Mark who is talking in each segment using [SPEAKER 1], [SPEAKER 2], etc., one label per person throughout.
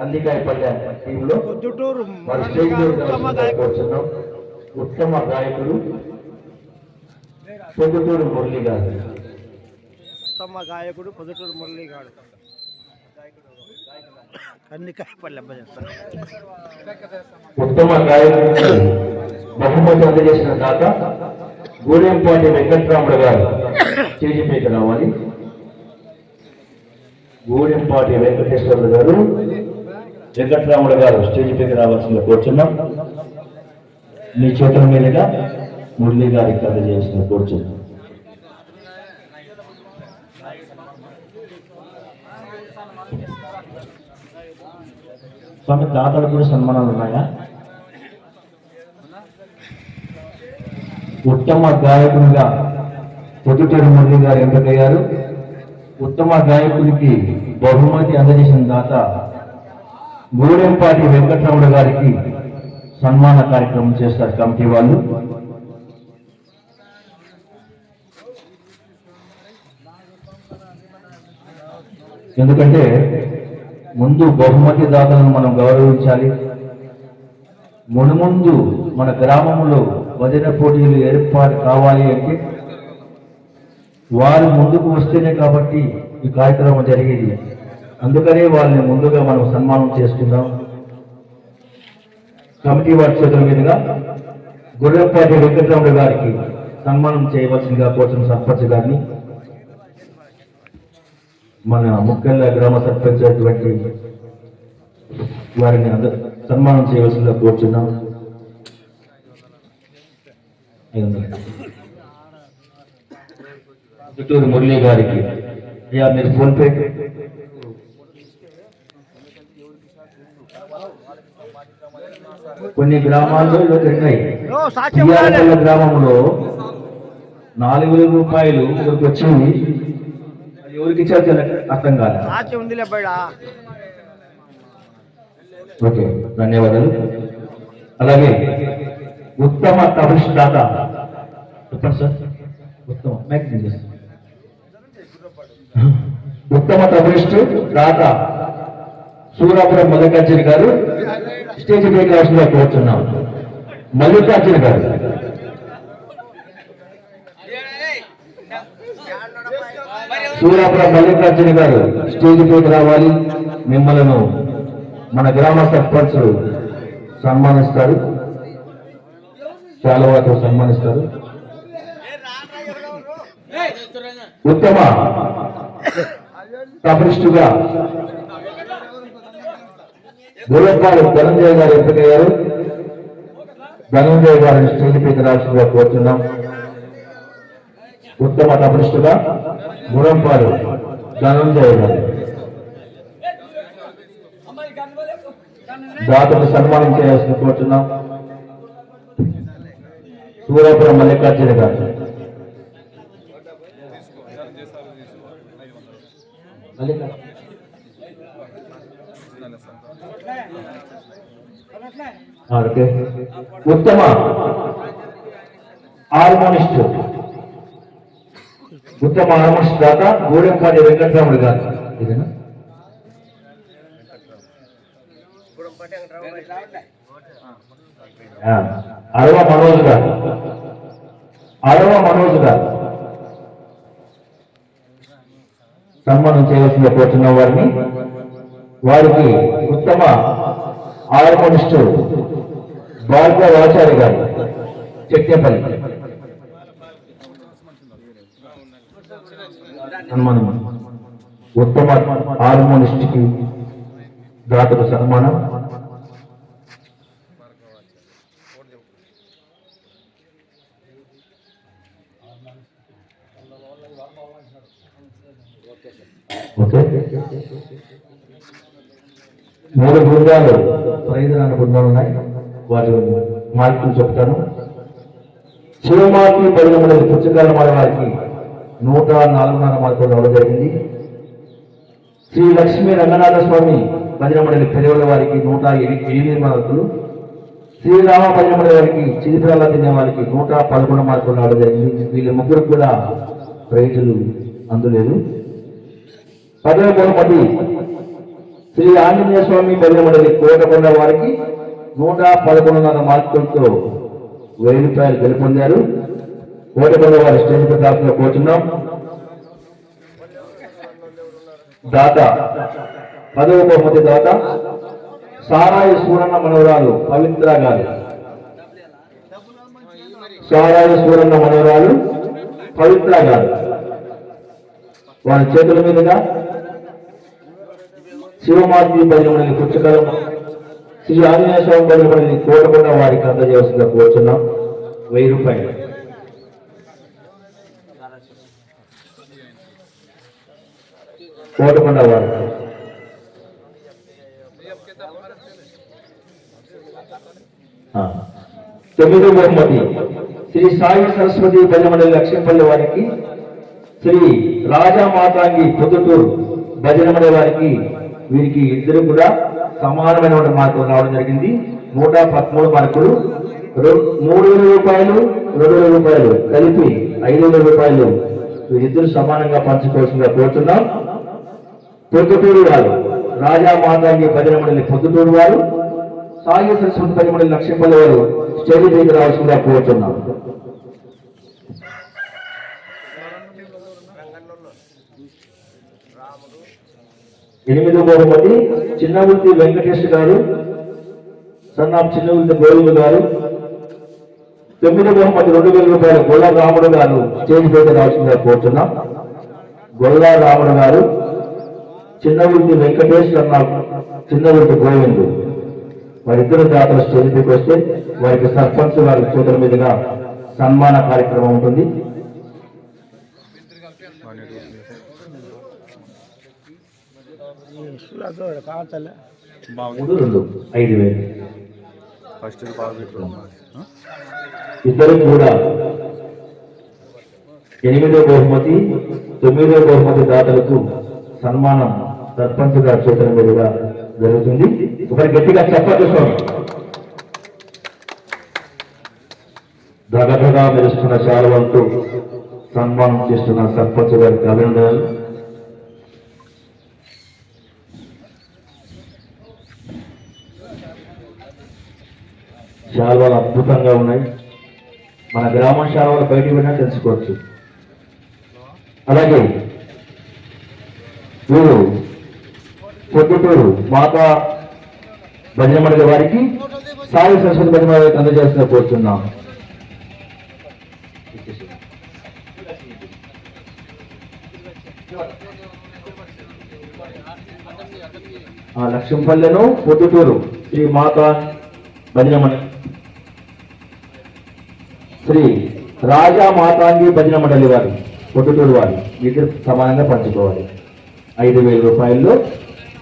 [SPEAKER 1] కందికాయపల్లె టీంలో. స్టేజ్
[SPEAKER 2] ఉత్తమ గాయకుడు.
[SPEAKER 1] కూర్చున్నాం. ఉత్తమ గాయకుడు పొద్దుటూరు మురళి గారు.
[SPEAKER 2] ఉత్తమ గాయకుడు పొద్దుటూరు మురళి గారు.
[SPEAKER 1] ఉత్తమ గాయకుడికి బహుమతి అందజేసిన దాత గూడెంపాటి వెంకట్రాముడు గారు. స్టేజ్ పైకి రావాలి. గూడెంపాటి వెంకటేశ్వరుడు గారు. వెంకటరాముడు గారు స్టేజ్ పైకి రావాల్సిందిగా కూర్చున్నాం. మీ చేతుల మీదుగా మురళి గారికి చేసిన కూర్చున్నాం. స్వామి తాతలు కూడా సన్మానాలు ఉన్నాయా? ఉత్తమ గాయకునిగా పొద్దుటూరు మురళి గారు ఎంపికయ్యారు. ఉత్తమ గాయకునికి బహుమతి అందజేసిన దాత గూడెంపాటి వెంకటరమణ గారికి సన్మాన కార్యక్రమం చేస్తారు కమిటీ వాళ్ళు. ఎందుకంటే ముందు బహుమతి దాతలను మనం గౌరవించాలి. మునుముందు మన గ్రామంలో భజన పోటీలు ఏర్పాటు కావాలి అంటే వారు ముందుకు వస్తేనే కాబట్టి ఈ కార్యక్రమం జరిగేది. అందుకనే వాళ్ళని ముందుగా మనం సన్మానం చేసుకుందాం. కమిటీ వారి చేతుల మీదుగా గుర్రపాటి వెంకటరమణ గారికి సన్మానం చేయవలసిందిగా కోసం సర్పంచ్ గారిని మన ముఖ్యంగా గ్రామ సర్పంచ్ అటువంటి వారిని అందరు సన్మానం చేయవలసిందిగా కోరుచున్నాం. చిత్తూరు మురళి గారికి అయ్యా మీరు ఫోన్పే కొన్ని గ్రామాల్లో ఇలా జరిగినాయి. సిఆర్పల్లి గ్రామంలో నాలుగు వేల రూపాయలు ఇక్కడికి వచ్చింది. ఎవరికి ఇచ్చారు అర్థం కాలేదు ఓకే ధన్యవాదాలు. అలాగే ఉత్తమ కమిషన్ దాత చెప్పండి సార్. ఉత్తమ మ్యాగ్జిన్ చేస్తాం. ఉత్తమ కమ్యూనిస్ట్ దాత సూరాపురం మల్లికార్జున గారు. స్టేజ్ పైకి రాష్ట్రంలో కోరుతున్నాం మల్లికార్జున గారు. సూరాపురం మల్లికార్జున గారు స్టేజ్ పైకి రావాలి. మిమ్మల్ని మన గ్రామ సర్పంచ్ సన్మానిస్తారు. శాలువాతో సన్మానిస్తారు. ఉత్తమ కమ్యూనిస్టుగా గురపాడు ధనంజయ గారు ఎంపికయ్యారు ధనంజయ గారిని స్టేజ్ పైకి రాష్ట్రంగా కోరుతున్నాం ఉత్తమ కమ్యూనిస్టుగా గురంపాడు ధనంజయ గారు. దాతను సన్మానం చేయాల్సిన కోరుతున్నాం సూర్యాపురం మల్లికార్జున గారు. మల్లికార్జున. ఓకే. ఉత్తమ. హార్మోనిస్ట్ ఉత్తమ హార్మోనిస్ట్ దాత గూడెంపాటి వెంకటరాముడు గారు. ఇదేనా? అరవ మనోజ్ గారు. అరవ మనోజ్ గారు. సన్మానం చేయవలసిందిగా కోరుతున్న వారిని వారికి ఉత్తమ హార్మోనిస్ట్ భారత భార్గవాచార్య గారు చెట్టేపల్లి సన్మానం. ఉత్తమ హార్మోనిస్ట్కి దాతకు సన్మానం. ఓకే. మూడు బృందాలు ప్రైజులు బృందాలు ఉన్నాయి. వారి మార్కులు చెప్తాను. శివమాకి పరిగణ పుచ్చకాల వారికి నూట నాలుగున్నర మార్కులు రావడం జరిగింది. శ్రీ లక్ష్మీ రంగనాథ స్వామి భజన మండలి పెదవుల వారికి నూట ఎనిమిది మార్కులు. శ్రీరామ భజన వారికి చిరిపిరాల తినే వారికి నూట పదకొండు మార్కులు రావడం జరిగింది. వీళ్ళ ముగ్గురు కూడా ప్రైజులు అందలేదు. పదవ బహుమతి శ్రీ ఆంజనేయ స్వామి బలిమండలి కోటకొండ వారికి నూట పదకొండున్నర మార్కులతో వెయ్యి రూపాయలు గెలుపొందారు. పదవ వారి స్టేజ్ ప్రతాపంలో కూర్చున్నాం. దాత పదవ బహుమతి దాత సారాయి సూరన్న మనవరాలు పవిత్ర గారు. సారాయి సూరన్న మనవరాలు పవిత్ర గారు. వారి చేతుల మీదుగా శివమార్తి బలిమణిని పుచ్చకరం శ్రీ ఆంజనేయ స్వామి బలిమణిని కోటకొండ వారికి అందజేస్తుందిగా కోరుతున్నాం వెయ్యి రూపాయలు. కోటకొండ వారికి. తొమ్మిదో బహుమతి. శ్రీ సాయి సరస్వతి భజనమండలి లక్ష్మీపల్లి వారికి శ్రీ రాజా మాతాంగి పొద్దుటూరు భజనమండలి వారికి వీరికి ఇద్దరు కూడా సమానమైనటువంటి మార్కులు రావడం జరిగింది. నూట పదమూడు మార్కులు మూడు వేల రూపాయలు రెండు వేల రూపాయలు కలిపి ఐదు వేల రూపాయలు ఇద్దరు సమానంగా పంచుకోవాల్సిందిగా కోరుతున్నాం. పొద్దుటూరు వారు రాజా మాతాంగి పదిమండలి పొద్దుటూరు వారు సాయి సరస్వతి పదిమండలి లక్ష్మీపల్లి వారు స్టేజ్ దగ్గర రావాల్సిందిగా కోరుతున్నాం. ఎనిమిదో బహుమతి చిన్నవృత్తి వెంకటేష్ గారు సన్నాఫ్ చిన్నవృత్తి గోవింద్ గారు తొమ్మిది బహుమతి రెండు వేల రూపాయలు గొల్ల రాముడు గారు స్టేజ్ దగ్గర రావాల్సిందిగా కోరుతున్నాం. గొల్ల రాముడు గారు చిన్నవృత్తి వెంకటేష్ సన్నాఫ్ చిన్నవృత్తి గోవింద్. వారిద్దరు దాతలు స్టేజ్ దగ్గరికి వస్తే వారికి సర్పంచ్ వారి చేతుల మీదుగా సన్మాన కార్యక్రమం ఉంటుంది. మూడు రెండు ఐదు వేలు
[SPEAKER 3] ఫస్ట్
[SPEAKER 1] ఇద్దరు కూడా ఎనిమిదో బహుమతి తొమ్మిదో బహుమతి దాతలకు సన్మానం సర్పంచ్ గారి చేతుల మీదుగా జరుగుతుంది ఒకరి గట్టిగా చెప్పట్లు స్వామి మెరుస్తున్న శాలువలతో సన్మానం చేస్తున్న సర్పంచ్ గారికి అభినందనలు శాలువాలు అద్భుతంగా ఉన్నాయి. మన గ్రామం శాలువాలు బయటికి వెళ్ళినా తెలుసుకోవచ్చు. అలాగే వీరు పొద్దుటూరు మాతా భజనమడిగ వారికి సాయి సరస్వతి భజన వారికి అందజేస్తున్న కోరుతున్నాం. ఆ పొద్దుటూరు శ్రీ మాతా భజనమణి శ్రీ రాజా మాతాంగి భజన మండలి వారు పొద్దుటూరు వారు వీటిని సమానంగా పంచుకోవాలి. ఐదు వేల రూపాయల్లో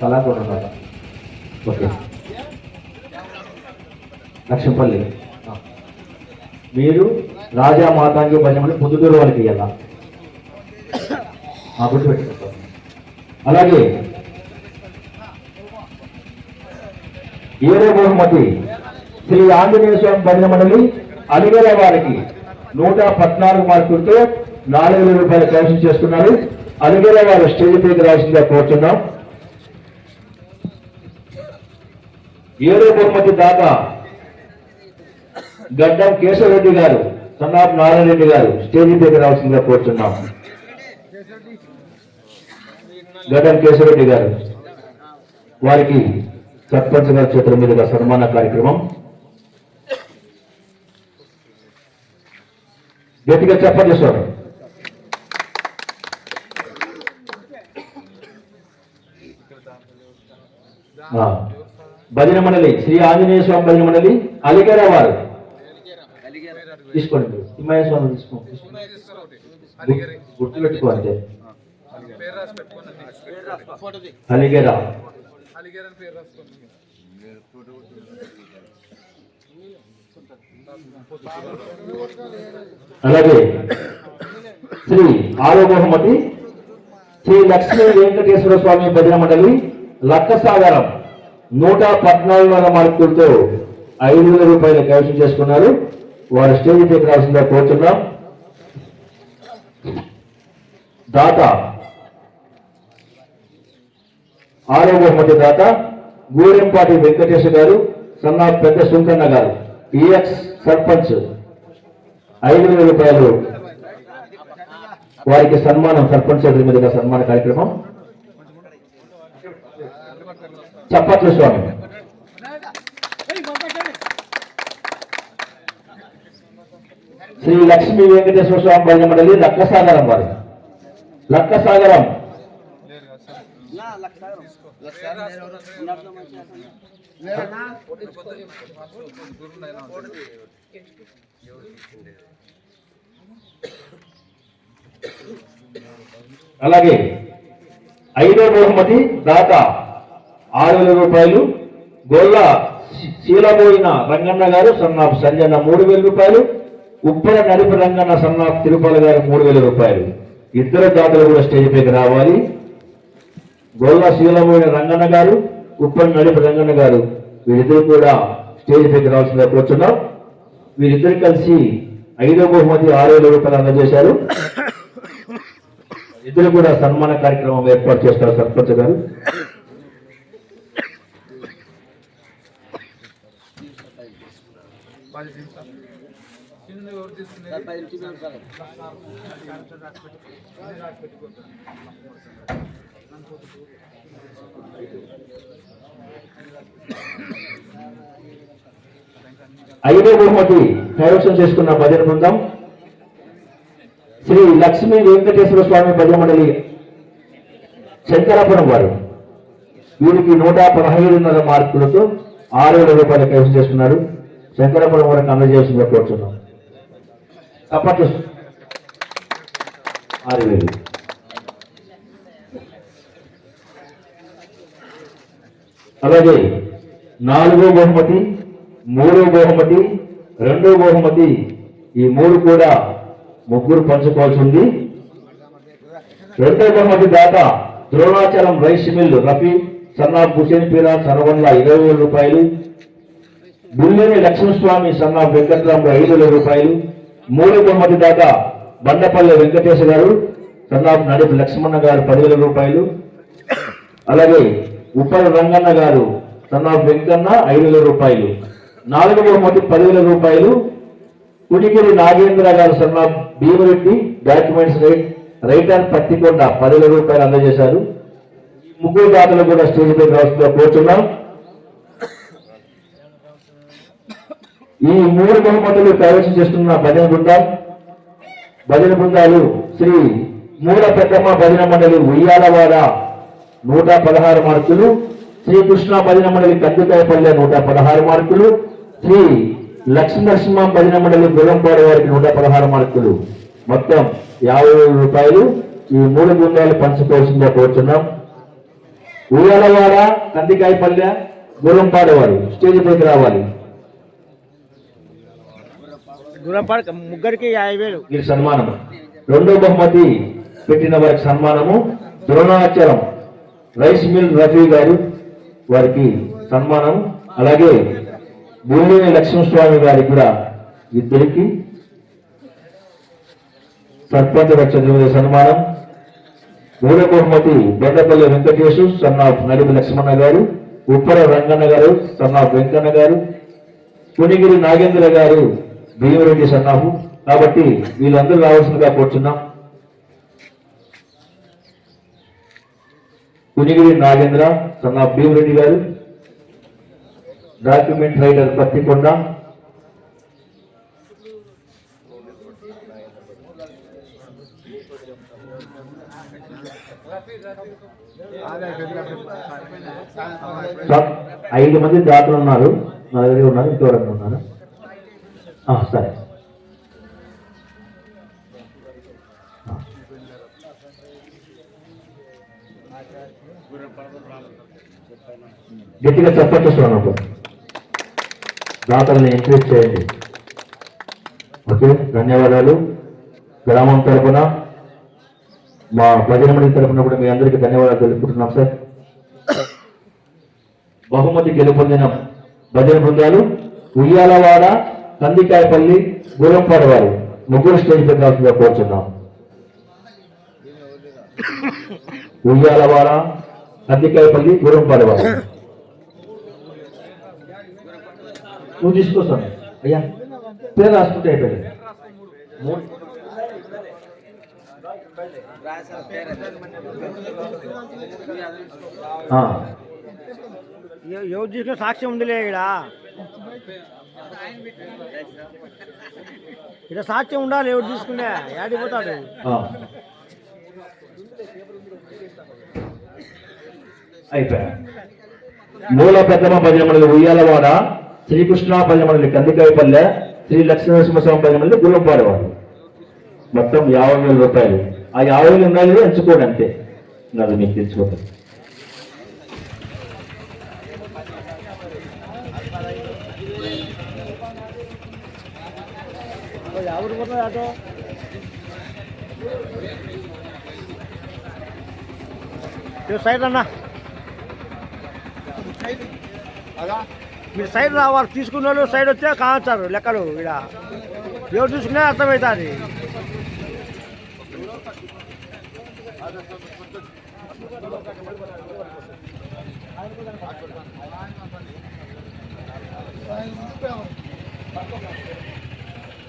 [SPEAKER 1] తలా కొట్ట ఓకే. లక్ష్మపల్లి. మీరు రాజా మాతాంగి భజన మండలి పొద్దుటూరు వారికి ఇవ్వాలా మా గుర్తుపెట్టుకుంటాం అలాగే ఏరే బహుమతి శ్రీ ఆంజనేయ స్వామి భజన మండలి అలిగల వారికి నూట పద్నాలుగు మార్కులతో నాలుగు వేల రూపాయలు కౌన్సిల్ చేస్తున్నారు అలిగల వారు స్టేజ్ పైకి రావాల్సిందిగా కోరుతున్నాం. ఏడో బహుమతి దాకా గడ్డం కేశవరెడ్డి గారు సన్నాఫ్ నారాయణ రెడ్డి గారు స్టేజ్ పైకి రావాల్సిందిగా కోరుతున్నాం. గడ్డం కేశవరెడ్డి గారు వారికి సర్పంచ్ గారి చేతుల మీదుగా సన్మాన కార్యక్రమం. గట్టిగా చెప్పండి సార్ భజన మండలి శ్రీ ఆంజనేయ స్వామి భజన మండలి అలిగేర వారు. తీసుకోండి తిమ్మయ్య స్వామి తీసుకో గుర్తు పెట్టుకో అంతే. అలిగేరా అలాగే శ్రీ ఆరో బహుమతి శ్రీ లక్ష్మీ వెంకటేశ్వర స్వామి భజన మండలి లక్కసాగరం నూట పద్నాలుగు వందల మార్కులతో ఐదు వేల రూపాయలు కైవసం చేసుకున్నారు. వారు స్టేజ్ పైకి రావాల్సిందిగా కోరుతున్నాం. దాత ఆరో బహుమతి దాత గూడెంపాటి వెంకటేశ్వర గారు సన్నా పెద్ద సుంకన్న గారు. ఈఎక్స్ సర్పంచ్. ఐదు వేల రూపాయలు. వారికి సన్మానం సర్పంచ్ చేతుల మీదుగా సన్మాన కార్యక్రమం. చప్పట్లు స్వామి. శ్రీ లక్ష్మీ వెంకటేశ్వర స్వామి భజన మండలి లక్కసాగరం వారి. లక్కసాగరం అలాగే ఐదో బహుమతి దాత ఆరు వేల రూపాయలు గొల్ల శీలబోయిన రంగన్న గారు సన్నాఫ్ సంజన్న మూడు వేల రూపాయలు ఉప్పల నడిపి రంగన్న సన్నాఫ్ తిరుపతి గారు మూడు వేల రూపాయలు. ఇద్దరు దాతలు కూడా స్టేజ్ పైకి రావాలి. గొల్ల శీలబోయిన రంగన్న గారు ఉప్పల నడిపి రంగన్న గారు వీరిద్దరు కూడా స్టేజ్ పైకి రావాల్సిందిగా కూర్చున్నాం. వీరిద్దరు కలిసి ఐదో బహుమతి ఆరు వేల రూపాయలు అందజేశారు. ఇద్దరు కూడా సన్మాన కార్యక్రమం ఏర్పాటు చేస్తారు సర్పంచ్ గారు. ఐదో బహుమతి కైవసం చేసుకున్న భజన బృందం. శ్రీ లక్ష్మీ వెంకటేశ్వర స్వామి భజన మండలి శంకరాపురం వారు. వీరికి నూట పదహైదున్నర మార్కులతో ఆరు వేల రూపాయలు కైవసం చేస్తున్నారు శంకరాపురం వారికి అందజేసిందిగా కోరుతున్నాం తప్పట్లు ఆరు వేలు. అలాగే నాలుగో బహుమతి మూడో బహుమతి రెండో బహుమతి ఈ మూడు కూడా ముగ్గురు పంచుకోవాల్సి ఉంది. రెండో బహుమతి దాత Dronachalam rice mill Rafi son of Hussain Peera సర్వంగా ఇరవై వేల రూపాయలు. బుల్లేని లక్ష్మణస్వామి సన్నాఫ్ వెంకటరాములు ఐదు వేల రూపాయలు. మూడో బహుమతి దాత బండపల్లి వెంకటేశ్వర గారు సన్నాఫ్ నడిపి లక్ష్మణ గారు పదివేల రూపాయలు. అలాగే ఉప్పల రంగన్న గారు సన్నాఫ్ వెంకన్న ఐదు వేల రూపాయలు. నాలుగు బహుమతి పదివేల రూపాయలు ఉడిగిరి నాగేంద్ర గారు Sanna Bheemareddy documents write writer Pattikonda పదివేల రూపాయలు అందజేశారు. ముగ్గురు దాతలు కూడా స్టేజ్ పై రాష్ట్రంలో కూర్చున్నాం. ఈ మూడు బహుమతులు ప్రవేశం చేస్తున్న భజన బృందం భజన బృందాలు శ్రీ మూల పెద్దమ్మ భజన మండలి ఉయ్యాలవాడ నూట పదహారు మార్కులు శ్రీకృష్ణ భజన మండలి కందుకాయపల్లె నూట పదహారు మార్కులు శ్రీ లక్ష్మీనరసింహ భజన మండలి గురంపాడు వారికి నూట పదహారు మార్కులు. మొత్తం యాభై వేల రూపాయలు ఈ మూడు బృందాలు పంచుకోవాల్సిందిగా కోరుతున్నాం ఉయ్యాలవాడ కందికాయపల్లె గురంపాడు వారు స్టేజ్ పైకి రావాలి.
[SPEAKER 2] గురంపాడు ముగ్గురికి యాభై వేలు.
[SPEAKER 1] వీరి సన్మానం రెండో బహుమతి పెట్టిన వారికి సన్మానము. ద్రోణాచలం రైస్ మిల్ రఫీ గారు వారికి సన్మానం అలాగే బుల్లేని లక్ష్మీస్వామి గారి కూడా ఇద్దరికి సర్పంచ్ చంద్రబాబు సన్మానం. మూడో బహుమతి బెండపల్లి వెంకటేశు సన్నాఫ్ నడిపి లక్ష్మణ గారు ఉప్పర రంగన్న గారు సన్నాఫ్ వెంకన్న గారు పునిగిరి నాగేంద్ర గారు భీమరెడ్డి సన్నాఫు కాబట్టి వీళ్ళందరూ రావాల్సిందిగా కూర్చున్నాం. Punigiri Nagendra son of Bheema Reddy garu document rider Pattikonda. ఐదు మంది దాతలు ఉన్నారు. నా దగ్గర ఉన్నారు ఇంకెవరన్నా ఉన్నారు. సరే. గట్టిగా చెప్పట్లు చూడండి దాతల్ని ఎంకరేజ్ చేయండి. ఓకే? ధన్యవాదాలు. గ్రామం తరపున మా భజన తరఫున కూడా మీ అందరికీ ధన్యవాదాలు తెలుపుకుంటున్నాం సార్. బహుమతి గెలుపొందిన భజన బృందాలు ఉయ్యాలవాడ కందికాయపల్లి గురంపాడ వారు ముగ్గురు స్టేజ్ పెట్టాల్సిందిగా కోరుచున్నాం. ఉయ్యాలవాడ కందికాయపల్లి గురంపాడ వారు. నువ్వు తీసుకొస్తాను అయ్యా పేరు రాసుకుంటే అయిపోయింది.
[SPEAKER 2] ఎవరు తీసుకున్న సాక్ష్యం ఉందిలే ఇక్కడ ఇక్కడ సాక్ష్యం ఉండాలి ఎవరు తీసుకునే? ఏడిపోతాడు
[SPEAKER 1] ఆ. అయిపోయా. మూల పెద్దమ్మ భజనమల్లి ఉయ్యాలవాడ శ్రీకృష్ణ భజనమల్లి కందికాయపల్లె శ్రీ లక్ష్మీనరసింహస్వామి భజనమల్లి గుల్లంపాడు వాడు మొత్తం యాభై వేల రూపాయలు. ఆ యాభై వేలు ఉన్నాయి ఎంచుకోండి అంతే. అది మీకు
[SPEAKER 2] ఇటు సైడ్ అన్నా. మీరు సైడ్ రావాలి తీసుకున్న వాళ్ళు సైడ్ వచ్చే కావచ్చు లెక్కలు ఇక్కడ ఎవరు చూసుకున్నా అర్థమవుతుంది.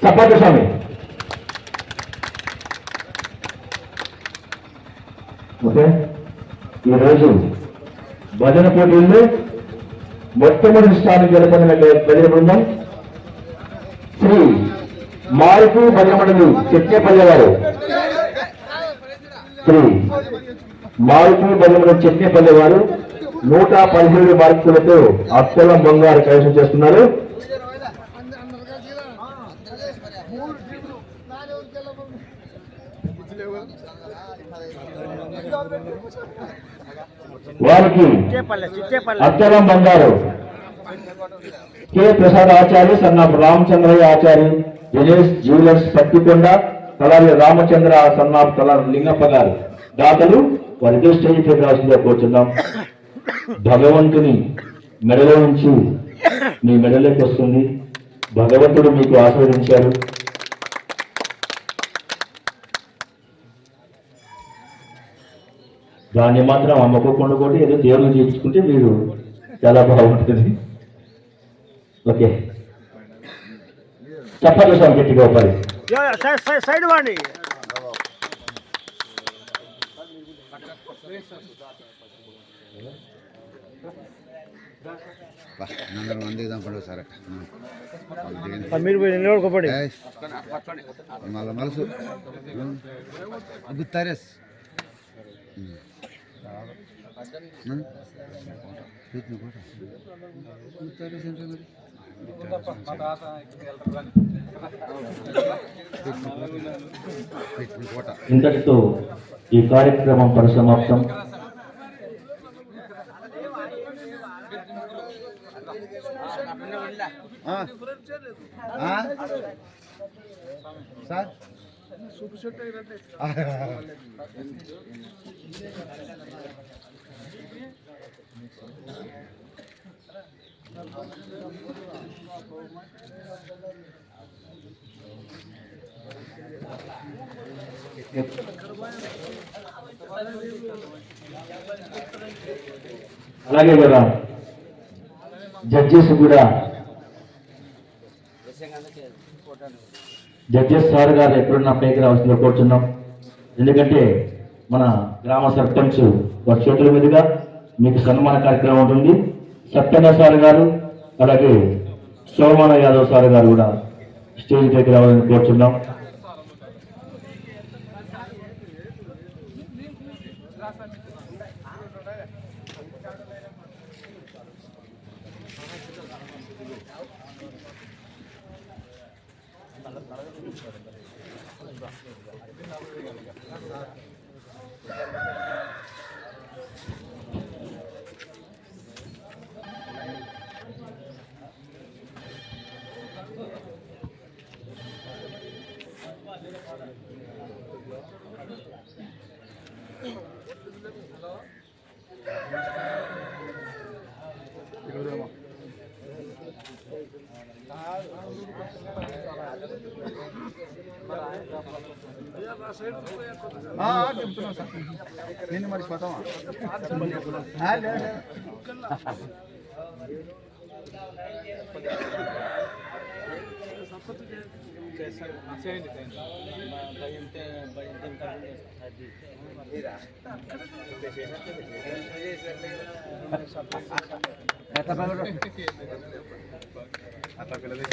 [SPEAKER 1] చపాతి స్వామి ఓకే? ఈరోజు భజన పోటీల్లో మొట్టమొదటి స్థానం గెలుపొందిన భజన బృందం శ్రీ మారుకు భజనమండలి చెట్నేపల్లి వారు. శ్రీ మారుకు భజనమండలి చెట్నేపల్లి వారు నూట పదిహేడు మార్కులతో అత్తల బంగారు కైవసం చేస్తున్నారు. వారికి అక్షరం బంగారు. కె. ప్రసాద్ ఆచార్య సన్నాం రామచంద్రయ్య ఆచార్య దినేష్ జ్యువెలర్స్ పత్తికొండ కలారి రామచంద్ర సన్నాం కలారి లింగప్ప గారు. దాతలు వారికి స్టేజ్ పైకి రాసిందిగా కూర్చున్నాం భగవంతుని మెడలో ఉంచి. మీ మెడలోకి వస్తుంది. భగవంతుడు మీకు ఆశీర్వదించారు దాన్ని మాత్రం అమ్మకోకుండా కూడా ఏదో దేవుని చేయించుకుంటే మీరు చాలా బాగుంటుంది. ఓకే. చెప్పండి సార్ గట్టిగా ఒక పది
[SPEAKER 2] యో- సైడ్ సైడ్ సైడ్ వాడి.
[SPEAKER 4] నన్ను మంది పండుగ సార్
[SPEAKER 2] మీరు పోయి నిలబడుకోపడి
[SPEAKER 4] మళ్ళీ మనసు. గుత్తారేస్ గుత్తారేస్ అంటే మరి పెట్టిన కోట
[SPEAKER 1] ఇంతటితో ఈ కార్యక్రమం పరిసమాప్తం.
[SPEAKER 4] ఆ? ఆ? సార్
[SPEAKER 1] అలాగే కదా జడ్జెస్ కూడా జడ్జెస్ సార్ గారు ఎక్కడున్నా పైకి రావాల్సిందిగా కోరుతున్నాం ఎందుకంటే మన గ్రామ సర్పంచ్ వారి చేతుల మీదుగా మీకు సన్మాన కార్యక్రమం ఉంటుంది. సత్యన్న సార్ గారు అలాగే సోమాన యాదవ్ సార్ గారు కూడా స్టేజ్ పైకి రావాలని కోరుతున్నాం
[SPEAKER 4] ఆ, చెప్తున్నా సార్. నేను మరి స్వతమా?
[SPEAKER 3] అట్లా పిల్లలు